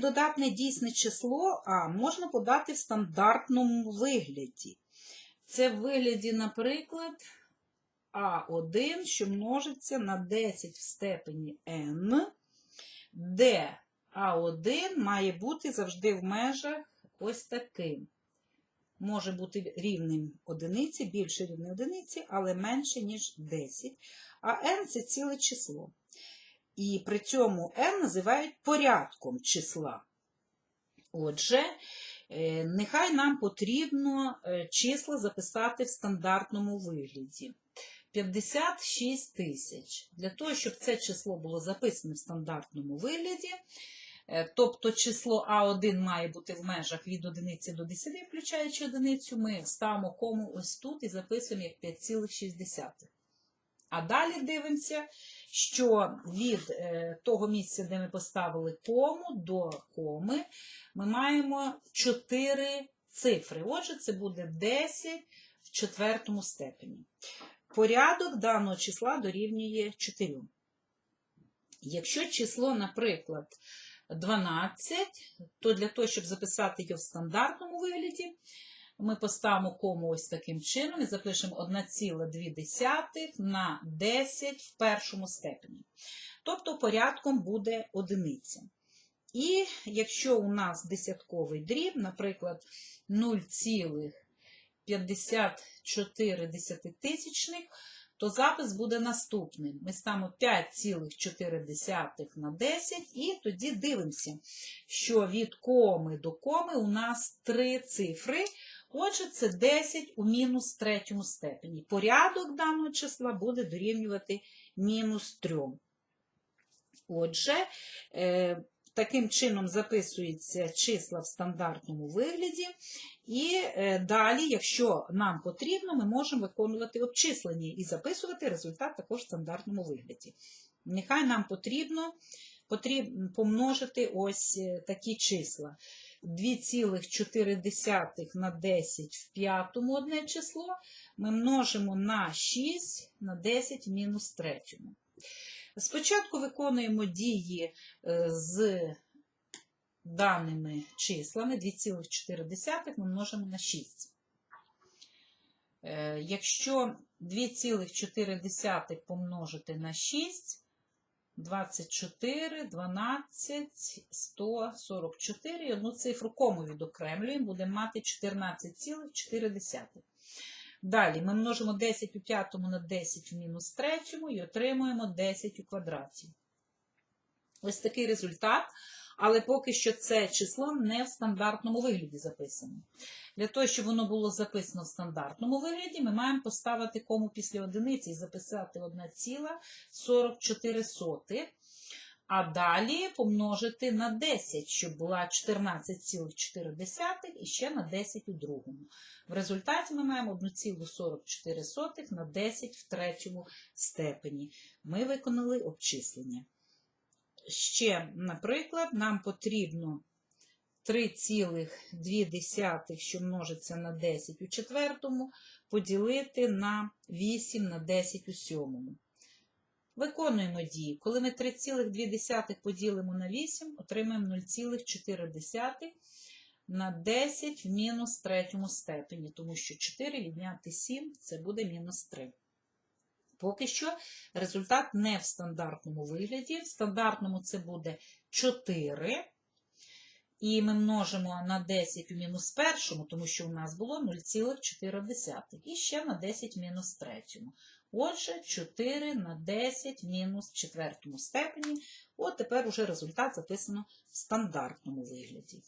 додатне дійсне число А можна подати в стандартному вигляді. Це в вигляді, наприклад, А1, що множиться на 10 в степені n, де А1 має бути завжди в межах ось таким. Може бути рівним одиниці, більше рівне одиниці, але менше, ніж 10. А n це ціле число. І при цьому n називають порядком числа. Отже, е, нехай нам потрібно е, числа записати в стандартному вигляді. 56 тисяч. Для того, щоб це число було записане в стандартному вигляді, е, тобто число А1 має бути в межах від 1 до 10, включаючи одиницю, ми ставимо кому ось тут і записуємо як 5,6. А далі дивимося, що від е, того місця, де ми поставили кому, до коми, ми маємо 4 цифри. Отже, це буде 10 в четвертому степені. Порядок даного числа дорівнює 4. Якщо число, наприклад, 12, то для того, щоб записати його в стандартному вигляді, ми поставимо кому ось таким чином і запишемо 1,2 на 10 в першому степені. Тобто порядком буде одиниця. І якщо у нас десятковий дріб, наприклад, 0,54 десятитисячних, то запис буде наступним. Ми ставимо 5,4 на 10 і тоді дивимося, що від коми до коми у нас три цифри. Отже, це 10 у мінус третьому степені. Порядок даного числа буде дорівнювати мінус 3. Отже, е, таким чином записуються числа в стандартному вигляді. І е, далі, якщо нам потрібно, ми можемо виконувати обчислення і записувати результат також в стандартному вигляді. Нехай нам потрібно, потрібно помножити ось е, такі числа. 2,4 на 10 в п'ятому одне число ми множимо на 6 на 10 в мінус третьому. Спочатку виконуємо дії е, з даними числами 2,4 ми множимо на 6. Е, Якщо 2,4 помножити на 6, 24, 12, 144. І одну цифру кому відокремлюємо, будемо мати 14,4. Далі ми множимо 10 у п'ятому на 10 в мінус третьому і отримуємо 10 у квадраті. Ось такий результат. Але поки що це число не в стандартному вигляді записано. Для того, щоб воно було записано в стандартному вигляді, ми маємо поставити кому після одиниці і записати 1,44. А далі помножити на 10, щоб була 14,4 і ще на 10 у другому. В результаті ми маємо 1,44 на 10 в третьому степені. Ми виконали обчислення. Ще, наприклад, нам потрібно 3,2, що множиться на 10 у четвертому, поділити на 8 на 10 у сьомому. Виконуємо дії. Коли ми 3,2 поділимо на 8, отримаємо 0,4 на 10 в мінус третьому степені, тому що 4 відняти 7 це буде мінус 3. Поки що результат не в стандартному вигляді. В стандартному це буде 4. І ми множимо на 10 у мінус першому, тому що у нас було 0,4. І ще на 10 в мінус третьому. Отже, 4 на 10 мінус в четвертому степені. От тепер уже результат записано в стандартному вигляді.